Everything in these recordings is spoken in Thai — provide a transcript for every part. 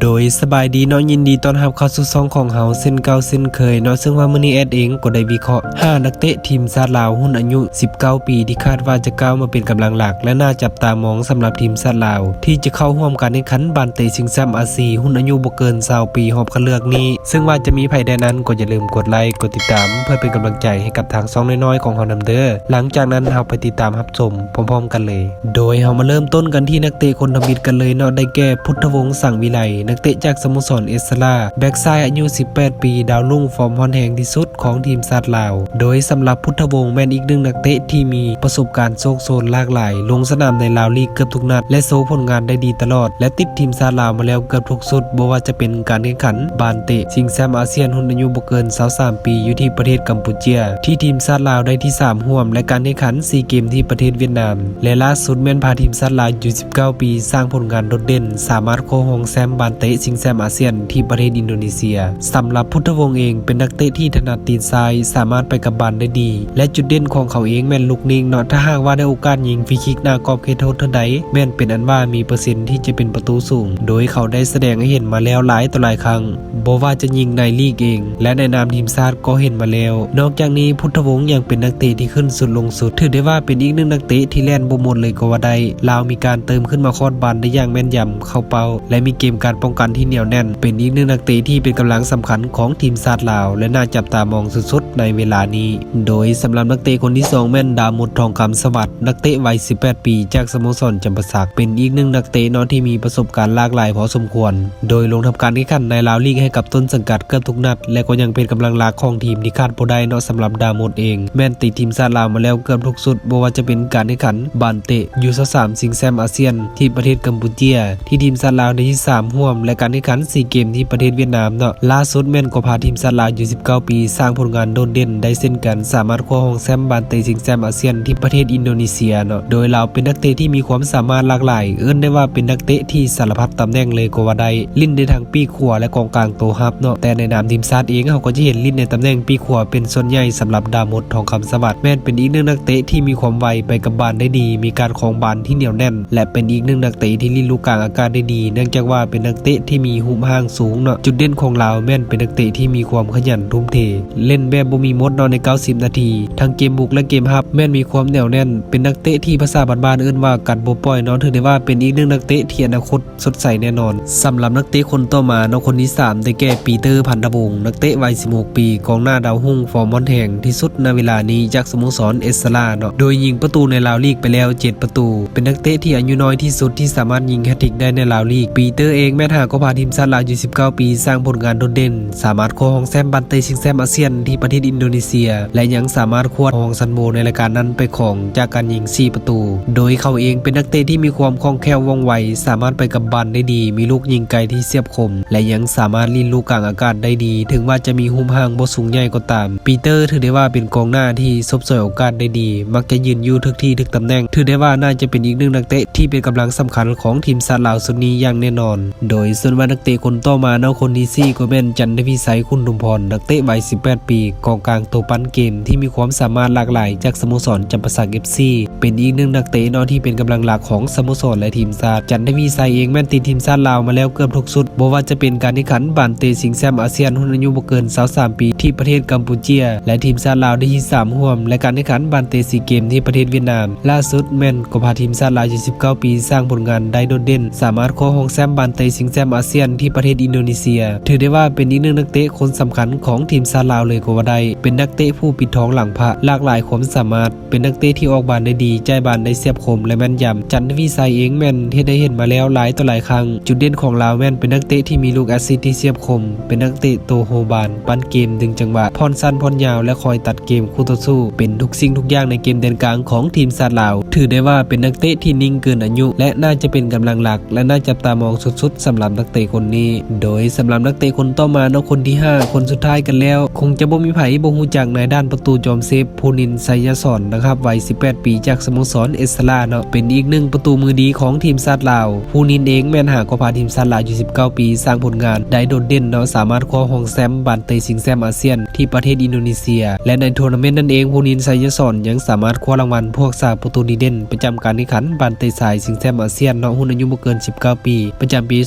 โดยสบายดีเนาะยินดีต้อนรับเข้าสู่ช่องของเฮาเส้นเก่าเส้นเคยเนาะซึ่งว่ามื้อนี้แอดเองก็ได้วิเคราะห์ 5 นักเตะทีมชาติลาวรุ่นอายุ 19 ปีที่คาดว่าจะก้าวมาเป็นกำลังหลัก และน่าจับตามองสำหรับทีมชาติลาว ที่จะเข้าร่วมการแข่งขันบานเตะชิงแชมป์อาเซีรุ่นอายุบ่เกิน20ปีหอบคัดเลือกนี้ ซึ่งว่าจะมีไผใดนั้นก็อย่าลืมกดไลค์กดติดตาม เพื่อเป็นกำลังใจให้กับทางช่องน้อยๆของเฮานำเด้อหลังจากนั้นเฮาไปติดตามรับชมพร้อม ๆ กันเลย โดยเฮามาเริ่มต้นกันที่นักเตะคนทำบิดกันเลยเนาะได้แก่พุทธวงศ์สังวิไลนักเตะจากสโมสรเอสลาแบ็กซ้ายอายุ 18 ปี ดาวรุ่งฟอร์มฮอนแหงที่สุดของทีมชาติลาว โดยสำหรับพุทธวงศ์แม่นอีกหนึ่งนักเตะที่มีประสบการณ์โชคโซนหลากหลาย ลงสนามในลาวลีกเกือบทุกนัด และโชว์ผลงานได้ดีตลอด และติดทีมชาติลาวมาแล้วเกือบทุกสุดบ่ว่าจะเป็นการแข่งขันบานเตะชิงแชมป์อาเซียนรุ่นอายุบ่เกิน 23 ปีอยู่ที่ประเทศกัมพูเชีย ที่ทีมชาติลาวได้ที่3ร่วม และการแข่งขันซีเกมที่ประเทศเวียดนาม และล่าสุดแม่นพาทีมชาติลาวอยู่ 19 ปี สร้างผลงานโดดเด่น สามารถโครองแชมป์บานเตะชิงแชมป์อาเซียนที่ประเทศอินโดนีเซียสำหรับพุทธวงศ์เองเป็นนักเตะที่ถนัดตีนซ้ายสามารถไปกับบานได้ดี และจุดเด่นของเขาเองแม่นลูกนิ่งเนาะถ้าหากว่าได้โอกาสยิงฟรีคิกหน้ากรอบเขตโทษเท่าใดแม่นเป็นอันว่ามีเปอร์เซ็นต์ที่จะเป็นประตูสูง โดยเขาได้แสดงให้เห็นมาแล้วหลายต่อหลายครั้งบว่าจะยิงในลีกเอง และในนามทีมชาติก็เห็นมาแล้ว นอกจากนี้พุทธวงศ์ยังเป็นนักเตะที่ขึ้นสุดลงสุด ถือได้ว่าเป็นอีกหนึ่งนักเตะที่แล่นบ่หมดเลยก็ว่าได้ลาวมีการเติมขึ้นมาคอดบานได้อย่างแม่นยำเข้าเป้า และมีเกมการป้องกันที่เหนียวแน่น เป็นอีกหนึ่งนักเตะที่เป็นกำลังสำคัญของทีมชาติลาว และน่าจับตามองสุดๆ ในเวลานี้ โดยสำหรับนักเตะคนที่สองแม่นดามุดทองคำสวัสดิ์นักเตะวัย 18 ปี จากสโมสรจำปาสักเป็นอีกหนึ่งนักเตะนอะที่มีประสบการณ์หลากหลายพอสมควร โดยลงทำการแข่งขันในลาวลีกให้กับต้นสังกัดเกือบทุกนัด และก็ยังเป็นกำลังหลักของทีมที่คาดบ่ได้นาะสำหรับดามุดเอง แม่นติดทีมชาติลาวมาแล้วเกือบทุกสุดบ่ว่าจะเป็นการแข่งขันบานเตะยูซสามสิงแซมอาเซียน ที่ประเทศกัมพูเชียที่ทีมชาติลาวได้ที่สามร่วมและการแข่งขันซีเกมที่ประเทศเวียดนามเนาะล่าสุดแม่นก็พาทีมชาติลาวอยู่ 19 ปี สร้างผลงานโดดเด่นได้เส้นกัน สามารถคว้าห้องแชมป์บานเตะสิงแซมอาเซียนที่ประเทศอินโดนีเซียเนาะโดยเราเป็นนักเตะที่มีความสามารถหลากหลาย เอื้นได้ว่าเป็นนักเตะที่สารพัดตำแหน่งเลยก็ว่าได้ลิ้นในทางปีขวาและกองกลางโตฮับเนาะแต่ในนามทีมชาติเองเขาก็จะเห็นลิ้นในตำแหน่งปีขวาเป็นส่วนใหญ่สำหรับดามดทองคำสวัสดิ์แม่นเป็นอีกหนึ่งนักเตะที่มีความไวไปกับบานได้ดี มีการครองบานที่เหนียวแน่น และเป็นอีกหนึ่งนักเตะที่ลิ้นลูกกลางอากาศได้ดี เนื่องจากว่าเป็นนักักเตะที่มีหุบห่างสูงเนาะจุดเด่นของเราแม่นเป็นนักเตะที่มีความขยันทุ่มเท เล่นแบบบ่มีมดนาะใน 90 นาที ทั้งเกมบุกและเกมรับแม่นมีความแน่วแน่น เป็นนักเตะที่ภาษาบ้านๆเอิ้นว่ากัดบ่ปล่อยเนาะถือได้ว่าเป็นอีกหนึ่งนักเตะที่อนาคตสดใสแน่นอนสำหรับนักเตะคนต่อมาเนาะคนที่สามได้แก่ปีเตอร์พันธวงศ์นักเตะวัย 16 ปีกองหน้าดาวหุ่งฟอร์มมอนแห่งที่สุดในเวลานี้จากสโมสรเอสลาเนาะโดยยิงประตูในลาวลีกไปแล้ว 7 ประตู เป็นนักเตะที่อายุน้อยที่สุดที่สามารถยิงแฮตทริกได้ในลาวลีกปีเตอร์เองแม้ทาก็พาทีมชาติลาวอยู่19 ปี สร้างผลงานโดดเด่น สามารถคว้าห้องแชมบันเตชิงแชมอาเซียนที่ประเทศอินโดนีเซีย และยังสามารถคว้าห้องซันโบในรายการนั้นไปของจากการยิง 4 ประตู โดยเขาเองเป็นนักเตะที่มีความคล่องแคล่วว่องไว สามารถไปกับบอลได้ดี มีลูกยิงไกลที่เสียบคม และยังสามารถลีนลูกกลางอากาศได้ดี ถึงว่าจะมีหุ้มห่างบสูงใหญ่ก็ตาม ปีเตอร์ถือได้ว่าเป็นกองหน้าที่ซบเซยโอกาสได้ดี มักจะยืนอยู่ทุกที่ทุกตำแหน่ง ถือได้ว่าน่าจะเป็นอีกหนึ่งนักเตะที่เป็นกำลังสำคัญของทีมชาติลาวสุดนี้อย่างแน่นอนโดยส่วนว่านักเตะคนต่อมาเนาะคนที่ซี่ก็เป็นจันทวิสัยคุณดุมพร นักเตะวัย 18 ปีกองกลางตัวปั้นเกมที่มีความสามารถหลากหลายจากสโมสรจำปาสักเอฟซีเป็นอีกหนึ่งนักเตะเนาะที่เป็นกำลังหลักของสโมสรและทีมชาติจันทวิสัยเองแม่นติดทีมชาติลาวมาแล้วเกือบทุกสุดบ่ว่าจะเป็นการแข่งขันบานเตสิงแซมอาเซียนหุ่นอายุบ่เกิน 23 ปี ที่ประเทศกัมพูเชีย และทีมชาติลาวได้ที่3ร่วม และการแข่งขันบานเตซีเกมที่ประเทศเวียดนาม ล่าสุดแมนก็พาทีมชาติลาว29ปี สร้างผลงานได้โดดเด่น สามารถคว้าห้องแชมบานเตสิงแซมอาเซียนที่ประเทศอินโดนีเซีย ถือได้ว่าเป็นอีกหนึ่งนักเตะคนสำคัญของทีมชาติลาวเลยก็ว่าได้เป็นนักเตะผู้ปิดทองหลังพระหลากหลายความสามารถ เป็นนักเตะที่ออกบานได้ดี ใจบานได้เสียบคมและแม่นยำจันทวีไซเองแม่นเฮ็ดได้เห็นมาแล้วหลายต่อหลายครั้ง จุดเด่นของลาวแม่นเป็นนักเตะที่มีลูกแอสซิสต์ที่เสียบคม เป็นนักเตะโตโฮบาน ปั้นเกมดึงจังหวะพรสั้นพรยาวและคอยตัดเกมคู่ต่อสู้ เป็นทุกสิ่งทุกอย่างในเกมแดนกลางของทีมชาลาว ถือได้ว่าเป็นนักเตะที่นิ่งเกินอายุ และน่าจะเป็นกำลังหลัก และน่าจับตามองสุดๆสำหรับนักเตะคนนี้ โดยสำหรับนักเตะคนต่อมาเนาะคนที่ 5 คนสุดท้ายกันแล้ว คงจะบ่มีไผบ่ฮู้จักในด้านประตูจอมเซฟภูนินไซยสอนนะครับวัย 18 ปีจากสโมสรเอสลาเนาะเป็นอีกหนึ่งประตูมือดีของทีมชาลาวภูนินเองแม่นหาก็พาทีมชาลาวอยู่19 ปี สร้างผลงานได้โดดเด่นเนาะสามารถคว้าห้องแชมบานเตยชิงแชมอาเซยนที่ประเทศอินโดนีเซีย และในทัวร์นาเมนต์นั่นเองผู้นินไซยศรยังสามารถคว้ารางวัลพวกสาประตูดีเด่น ประจำการแข่งขันบานเตยสายชิงแชมอาเซียนเนาะรุ่นอายุบ่เกิน 19 ปี ประจำปี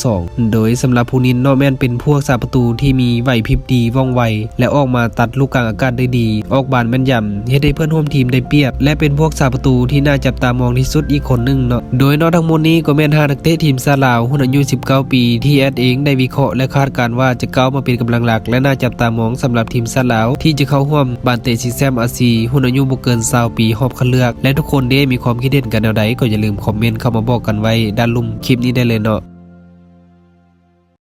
2022โดยสำหรับผู้นินเนาะแม่นเป็นพวกสาประตูที่มีไหวพริบดีว่องไว และออกมาตัดลูกกลางอากาศได้ดี ออกบานแม่นยำเฮ็ดให้เพื่อนร่วมทีมได้เปรียบ และเป็นพวกสาประตูที่น่าจับตามองที่สุดอีกคนหนึ่งเนาะโดยนาะทั้งหมดนี้ก็แม่นห้านักเตะทีมชาลาวรุ่นอายุ 19 ปี ที่แอดเองได้วิเคราะห์และคาดการณ์ว่าจะก้าวมาเป็นกำลังหลัก และน่าจับตามองสำหรับทีมชาติลาวที่จะเข้าร่วมบานเตชิงแซมอาซีหุ่นอายุบ่เกิน20ปีหอบคัดเลือก และทุกคนได้มีความคิดเห็นกันแนวใดก็อย่าลืมคอมเมนต์เข้ามาบอกกันไว้ด้านลุ่มคลิปนี้ได้เลยเนาะ